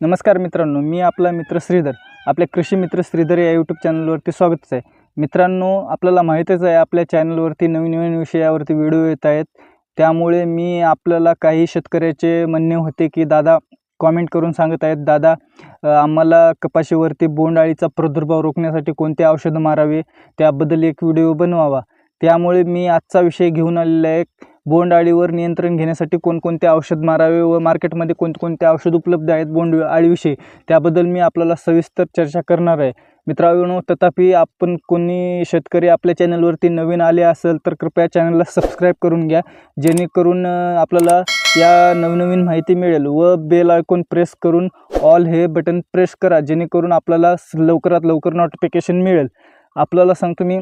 नमस्कार मित्रांनो मी आपला मित्र श्रीधर आपल्या कृषी मित्र श्रीधर या यूट्यूब चॅनलवरती स्वागतच आहे. मित्रांनो आपल्याला माहीतच आहे आपल्या चॅनलवरती नवीन नवीन विषयावरती व्हिडिओ येत आहेत. त्यामुळे मी आपल्याला काही शेतकऱ्याचे म्हणणे होते की दादा कॉमेंट करून सांगत आहेत. दादा आम्हाला कपाशीवरती बोंडअळीचा प्रादुर्भाव रोखण्यासाठी कोणते औषधं मारावे? त्याबद्दल एक व्हिडिओ बनवावा. त्यामुळे मी आजचा विषय घेऊन आलेला आहे. बोंडअळीवर नियंत्रण घेण्यासाठी कोणकोणते औषध मारावे व मार्केटमध्ये कोणकोणते औषध उपलब्ध आहेत बोंड अळीविषयी? त्याबद्दल मी आपल्याला सविस्तर चर्चा करणार आहे. मित्रांनो तथापि आपण कोणी शेतकरी आपल्या चॅनलवरती नवीन आले असेल तर कृपया चॅनलला सबस्क्राईब करून घ्या. जेणेकरून आपल्याला या नवनवीन माहिती मिळेल व बेल आयकॉन प्रेस करून ऑल हे बटन प्रेस करा जेणेकरून आपल्याला लवकरात लवकर नोटिफिकेशन मिळेल. आपल्याला सांगतो मी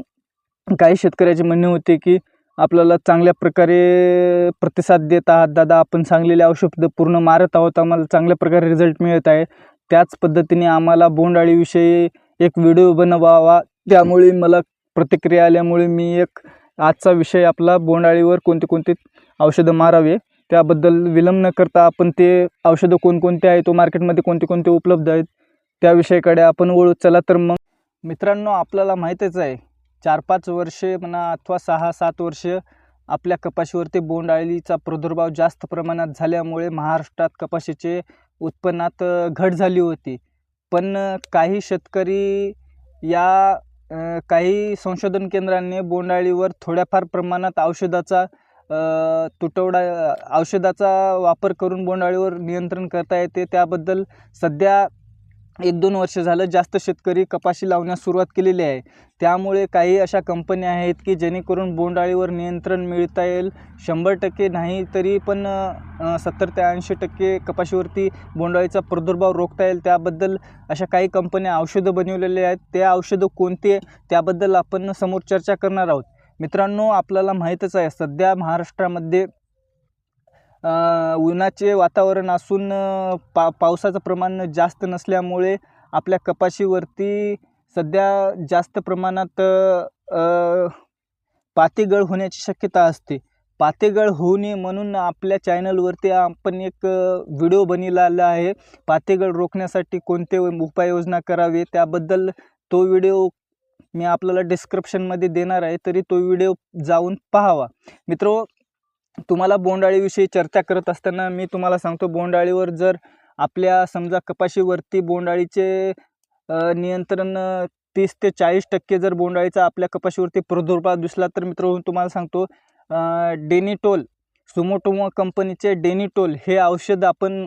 काही शेतकऱ्याचे म्हणणे होते की आपल्याला चांगल्या प्रकारे प्रतिसाद देत आहात. दादा आपण सांगलेले औषधं पूर्ण मारत आहोत. आम्हाला चांगल्या प्रकारे रिझल्ट मिळत आहे. त्याच पद्धतीने आम्हाला बोंडअळीविषयी एक व्हिडिओ बनवावा. त्यामुळे मला प्रतिक्रिया आल्यामुळे मी एक आजचा विषय आपला बोंडअळीवर कोणते कोणते औषधं मारावे त्याबद्दल विलंब न करता आपण ते औषधं कोणकोणते आहेत तो मार्केटमध्ये कोणते कोणते उपलब्ध आहेत त्या विषयाकडे आपण वळू. चला तर मग. मित्रांनो आपल्याला माहीतच आहे चार पाच वर्षे म्हणा अथवा सहा सात वर्ष आपल्या कपाशीवरती बोंडअळीचा प्रादुर्भाव जास्त प्रमाणात झाल्यामुळे महाराष्ट्रात कपाशीचे उत्पन्नात घट झाली होती. पण काही शेतकरी या काही संशोधन केंद्रांनी बोंडाळीवर थोड्याफार प्रमाणात औषधाचा तुटवडा औषधाचा वापर करून बोंडाळीवर नियंत्रण करता येते. त्याबद्दल सध्या एक दोन वर्ष झालं जास्त शेतकरी कपाशी लावण्यास सुरुवात केलेली आहे. त्यामुळे काही अशा कंपन्या आहेत की जेणेकरून बोंडअळीवर नियंत्रण मिळता येईल. शंभर टक्के नाही तरी पण सत्तर ते ऐंशी टक्के कपाशीवरती बोंडअळीचा प्रादुर्भाव रोखता येईल. त्याबद्दल अशा काही कंपन्या औषधं बनवलेले आहेत. ते औषधं कोणते त्याबद्दल आपण समोर चर्चा करणार आहोत. मित्रांनो आपल्याला माहीतच आहे सध्या महाराष्ट्रामध्ये उन्हाचे वातावरण असून पा पावसाचं प्रमाण जास्त नसल्यामुळे आपल्या कपाशीवरती सध्या जास्त प्रमाणात पातेगळ होण्याची शक्यता असते. पातेगळ होऊ नये म्हणून आपल्या चॅनलवरती आपण एक व्हिडिओ बनवलेला आहे. पातेगळ रोखण्यासाठी कोणते उपाययोजना करावे त्याबद्दल तो व्हिडिओ मी आपल्याला डिस्क्रिप्शनमध्ये देणार आहे. तरी तो व्हिडिओ जाऊन पाहावा. मित्रो तुम्हाला बोंडअळीविषयी चर्चा करत असताना मी तुम्हाला सांगतो बोंडअळीवर जर आपल्या समजा कपाशीवरती बोंडअळीचे नियंत्रण तीस ते चाळीस टक्के जर बोंडअळीचा आपल्या कपाशीवरती प्रादुर्भाव दिसला तर मित्र तुम्हाला सांगतो डेनिटोल सुमोटोमो कंपनीचे डेनिटोल हे औषध आपण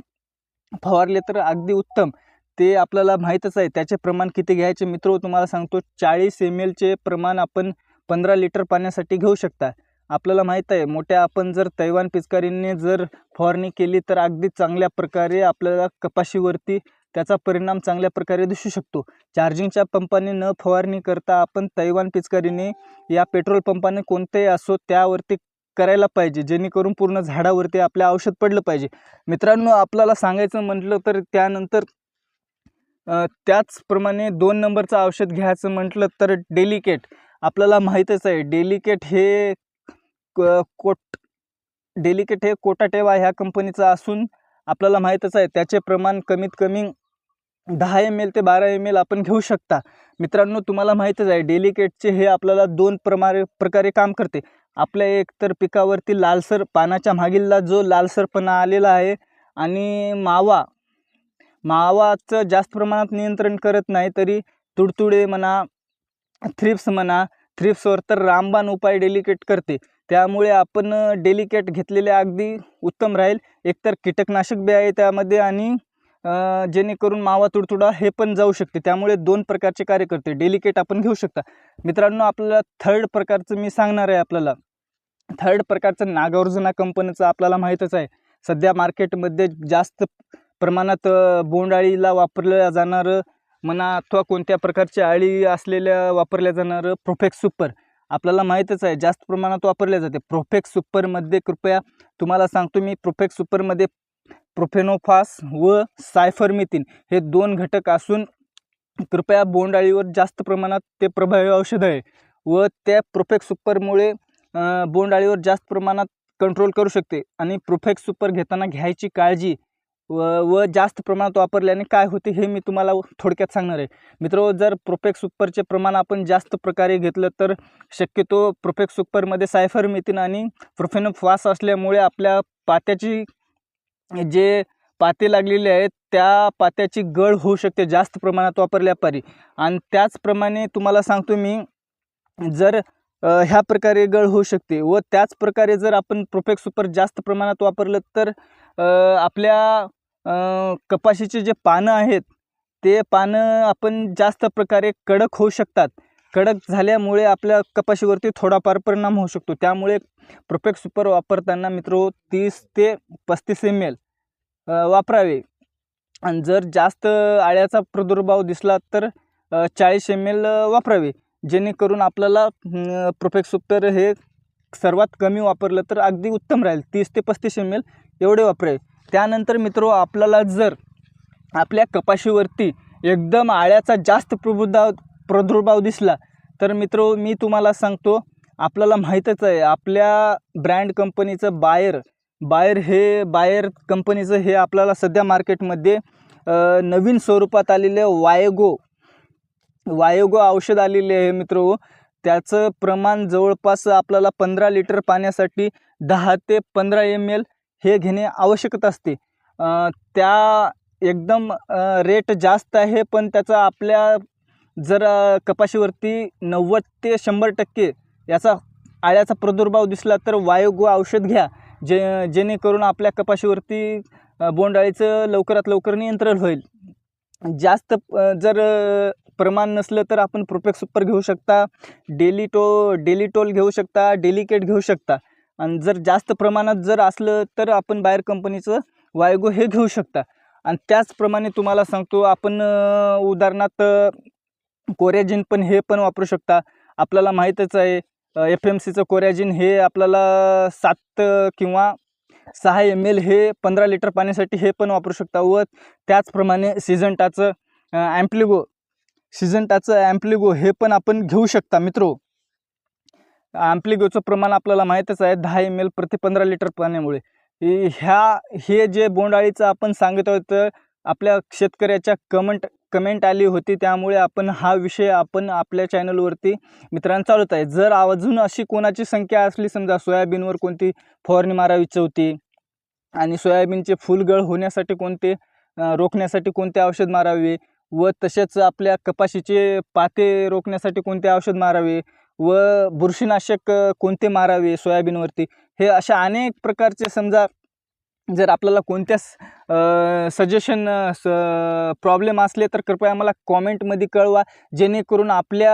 फवारले तर अगदी उत्तम. ते आपल्याला माहीतच आहे त्याचे प्रमाण किती घ्यायचे मित्र तुम्हाला सांगतो चाळीस एम एलचे प्रमाण आपण पंधरा लिटर पाण्यासाठी घेऊ शकता. आपल्याला माहीत आहे मोठ्या आपण जर तैवान पिचकारीने जर फवारणी केली तर अगदी चांगल्या प्रकारे आपल्याला कपाशीवरती त्याचा परिणाम चांगल्या प्रकारे दिसू शकतो. चार्जिंगच्या पंपाने न फवारणी करता आपण तैवान पिचकारीने या पेट्रोल पंपाने कोणतेही असो त्यावरती करायला पाहिजे जेणेकरून पूर्ण झाडावरती आपल्या औषध पडलं पाहिजे. मित्रांनो आपल्याला सांगायचं म्हटलं तर त्यानंतर त्याचप्रमाणे दोन नंबरचं औषध घ्यायचं म्हटलं तर डेलिकेट. आपल्याला माहीतच आहे डेलिकेट हे क- कोट डेलिकेट हे कोटाटेवा ह्या कंपनीचं असून आपल्याला माहीतच आहे त्याचे प्रमाण कमीत कमी दहा एम एल ते बारा एम एल आपण घेऊ शकता. मित्रांनो तुम्हाला माहीतच आहे डेलिकेटचे हे आपल्याला दोन प्रमारे प्रकारे काम करते. आपल्या एकतर पिकावरती लालसर पानाच्या मागीलला जो लालसरपणा आलेला आहे आणि मावा मावाचं जास्त प्रमाणात नियंत्रण करत नाही तरी तुडतुडे म्हणा थ्रिप्स म्हणा थ्रिप्सवर तर रामबाण उपाय डेलिकेट करते. त्यामुळे आपण डेलिकेट घेतलेले अगदी उत्तम राहील. एकतर कीटकनाशक बी आहे त्यामध्ये आणि जेणेकरून मावा तुडतुडा हे पण जाऊ शकते. त्यामुळे दोन प्रकारचे कार्य करते. डेलिकेट आपण घेऊ शकता. मित्रांनो आपल्याला थर्ड प्रकारचं मी सांगणार आहे आपल्याला. थर्ड प्रकारचं नागार्जुना कंपनीचं आपल्याला माहीतच आहे. सध्या मार्केटमध्ये जास्त प्रमाणात बोंडाळीला बोंडअळीला वापरलं जाणारं म्हणा अथवा कोणत्या प्रकारची अळी असलेल्या वापरल्या जाणारं प्रोफेक्स सुपर आपल्याला माहीतच आहे जास्त प्रमाणात वापरले जाते. प्रोफेक्स सुपरमध्ये कृपया तुम्हाला सांगतो मी प्रोफेक्स सुपरमध्ये प्रोफेनोफास व सायफरमिथिन हे दोन घटक असून कृपया बोंडअळीवर जास्त प्रमाणात ते प्रभावी औषध आहे व त्या प्रोफेक्स सुपरमुळे बोंडाळीवर बोंडअळीवर जास्त प्रमाणात कंट्रोल करू शकते. आणि प्रोफेक्स सुपर घेताना घ्यायची काळजी व व जास्त प्रमाणात वापरल्याने काय होते हे मी तुम्हाला थोडक्यात सांगणार आहे. मित्र जर प्रोपेक्स सुपरचे प्रमाण आपण जास्त प्रकारे घेतलं तर शक्यतो प्रोपेक्स सुपरमध्ये सायफर सायफरमेथिन आणि प्रोफेनोफास असल्यामुळे आपल्या पात्याची जे पाते लागलेले आहेत त्या पात्याची गळ होऊ शकते जास्त प्रमाणात वापरल्यापारी. आणि त्याचप्रमाणे तुम्हाला सांगतो मी जर ह्या प्रकारे गळ होऊ शकते व त्याच प्रकारे जर आपण प्रोफेक्स सुपर जास्त प्रमाणात वापरलं तर आपल्या कपाशीचे जे पानं आहेत ते पानं आपण जास्त प्रकारे कडक होऊ शकतात. कडक झाल्यामुळे आपल्या कपाशीवरती थोडाफार परिणाम होऊ शकतो. त्यामुळे प्रोफेक्ट सुपर वापरताना मित्र तीस ते पस्तीस एम एल वापरावे. आणि जर जास्त आळ्याचा प्रादुर्भाव दिसला तर चाळीस एम एल वापरावे. जेणेकरून आपल्याला प्रोफेक्ट सुपर हे सर्वात कमी वापरलं तर अगदी उत्तम राहील. तीस ते पस्तीस एम एल एवढे वापरावे. त्यानंतर मित्र आपल्याला जर आपल्या कपाशीवरती एकदम आळ्याचा जास्त प्रबुद्धा प्रादुर्भाव दिसला तर मित्र मी तुम्हाला सांगतो आपल्याला माहीतच आहे आपल्या ब्रँड कंपनीचं बायर बायर हे बायर कंपनीचं हे आपल्याला सध्या मार्केटमध्ये नवीन स्वरूपात आलेले वायगो वायोगो औषध आलेले आहे मित्र. त्याचं प्रमाण जवळपास आपल्याला पंधरा लिटर पाण्यासाठी दहा ते पंधरा एम एल हे घेणे आवश्यकता असते. त्या एकदम रेट जास्त आहे पण त्याचा आपल्या जर कपाशीवरती नव्वद ते शंभर टक्के याचा आळ्याचा प्रादुर्भाव दिसला तर वायोगो औषध घ्या. जे जेणेकरून आपल्या कपाशीवरती बोंडाळीचं बोंडअळीचं लवकरात लवकर नियंत्रण होईल. जास्त जर प्रमाण नसलं तर आपण प्रोपेक्स सुपर घेऊ शकता. डेली टो डेली टोल घेऊ शकता डेलिकेट घेऊ शकता. आणि जर जास्त प्रमाणात जर असलं तर आपण बाहेर कंपनीचं वायगो हे घेऊ शकता. आणि त्याचप्रमाणे तुम्हाला सांगतो आपण उदाहरणार्थ कोरॅजिन पण हे पण वापरू शकता. आपल्याला माहीतच आहे एफ एम सीचं कोरॅजिन हे आपल्याला सात किंवा सहा एम एल हे पंधरा लिटर पाण्यासाठी हे पण वापरू शकता. व त्याचप्रमाणे सिजंटाचं ॲम्प्लिगो सिजंटाचं ॲम्प्लिगो हे पण आपण घेऊ शकता मित्रो. ॲम्प्लिगोचं प्रमाण आपल्याला माहीतच आहे दहा एम एल प्रति पंधरा लिटर पाण्यामुळे. ह्या हे जे बोंडाळीचं आपण सांगत आहोत तर आपल्या शेतकऱ्याच्या कमेंट कमेंट आली होती त्यामुळे आपण हा विषय आपण आपल्या चॅनलवरती मित्रांनो चालवत आहे. जर अजून अशी कोणाची संख्या असली समजा सोयाबीनवर कोणती फवारणी मारावीची होती आणि सोयाबीनचे फुलगळ होण्यासाठी कोणते रोखण्यासाठी कोणते औषध मारावे व तसेच आपल्या कपाशीचे पाते रोखण्यासाठी कोणते औषध मारावे व बुरशीनाशक कोणते मारावे सोयाबीनवरती? हे अशा अनेक प्रकारचे समजा जर आपल्याला कोणत्या सजेशन स प्रॉब्लेम असले तर कृपया मला कॉमेंटमध्ये कळवा. जेणेकरून आपल्या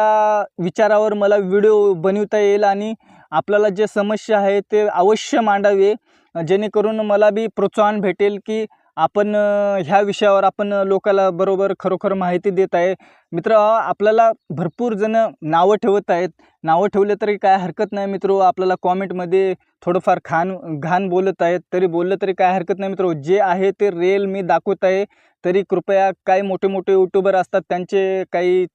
विचारावर मला व्हिडिओ बनवता येईल आणि आपल्याला जे समस्या आहे ते अवश्य मांडावे. जेणेकरून मला बी प्रोत्साहन भेटेल की आपण ह्या विषयावर आपण लोकाला बरोबर खरोखर माहिती देत आहे. मित्र आपल्याला भरपूर जण नावं ठेवत आहेत. नावं ठेवले तरी काय हरकत नाही मित्र. आपल्याला कॉमेंटमध्ये थोडंफार खान घाण बोलत आहेत. तरी बोललं तरी काय हरकत नाही मित्र. जे आहे ते रेल मी दाखवत आहे. तरी कृपया काही मोठे मोठे यूट्यूबर असतात. त्यांचे काही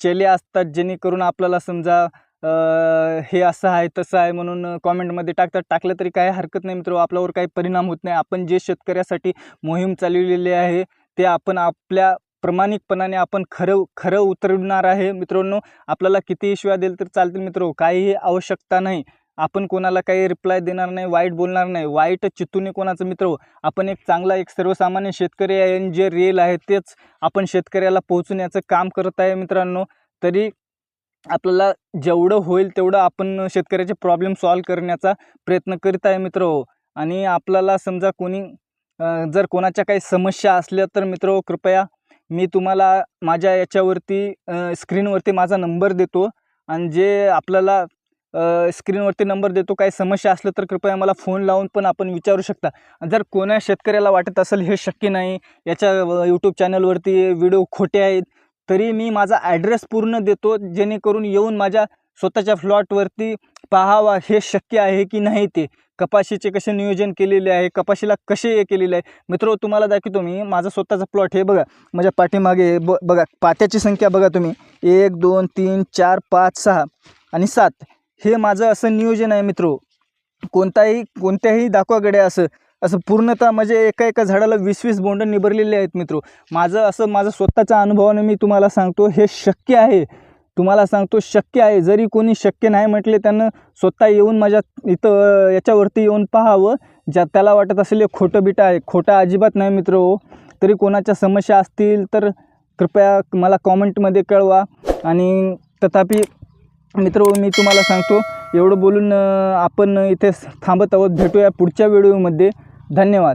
चेले असतात. जेणेकरून आपल्याला समजा हे असं आहे तसं आहे म्हणून कॉमेंटमध्ये टाकतात. टाकलं तरी काय हरकत नाही मित्र आपल्यावर काही परिणाम होत नाही. आपण जे शेतकऱ्यासाठी मोहीम चालवलेली आहे ते आपण आपल्या प्रामाणिकपणाने आपण खरं खरं उतरवणार आहे. मित्रांनो आपल्याला कितीही शिवाय दिल तर चालतील मित्र काहीही आवश्यकता नाही. आपण कोणाला काही रिप्लाय देणार नाही वाईट बोलणार नाही. वाईट चितूने कोणाचं मित्र हो. आपण एक चांगला एक सर्वसामान्य शेतकरी आहे जे रिअल आहे तेच आपण शेतकऱ्याला पोहोचण्याचं काम करत आहे मित्रांनो. तरी आपल्याला जेवढं होईल तेवढं आपण शेतकऱ्याचे प्रॉब्लेम सॉल्व करण्याचा प्रयत्न करीत आहे मित्र हो. आणि आपल्याला समजा कोणी जर कोणाच्या काही समस्या असल्या तर मित्र हो, कृपया मी तुम्हाला माझ्या याच्यावरती स्क्रीनवरती माझा नंबर देतो आणि जे आपल्याला स्क्रीनवरती नंबर देतो काही समस्या असलं तर कृपया मला फोन लावून पण आपण विचारू शकता जर कोण्या शेतकऱ्याला वाटत असेल हे शक्य नाही याच्या यूट्यूब चॅनलवरती व्हिडिओ खोटे आहेत तरी मी माझा ॲड्रेस पूर्ण देतो जेणेकरून येऊन माझ्या स्वतःच्या फ्लॉटवरती पाहावा हे शक्य आहे की नाही ते. कपाशीचे कसे नियोजन केलेले आहे कपाशीला कसे हे केलेले आहे. मित्र तुम्हाला दाखवतो मी माझा स्वतःचा प्लॉट हे बघा माझ्या पाठीमागे ब बघा पात्याची संख्या बघा तुम्ही. एक दोन तीन चार पाच सहा आणि सात. हे माझं असं नियोजन आहे मित्र. कोणताही कोणत्याही दाखवाकडे असं असं पूर्णतः म्हणजे एका एका झाडाला वीस वीस बोंड निबरलेले आहेत मित्र. माझं असं माझं स्वतःच्या अनुभवानं मी तुम्हाला सांगतो हे शक्य आहे. तुम्हाला सांगतो शक्य आहे. जरी कोणी शक्य नाही म्हटले त्यानं स्वतः येऊन माझ्या इथं याच्यावरती येऊन पाहावं. ज्या त्याला वाटत असेल हे खोटं बिटं आहे. खोटं अजिबात नाही मित्र. हो तरी कोणाच्या समस्या असतील तर कृपया मला कॉमेंटमध्ये कळवा. आणि तथापि मित्र मी तुम्हाला सांगतो एवढं बोलून आपण इथे थांबत आहोत. भेटूया पुढच्या व्हिडिओमध्ये. धन्यवाद.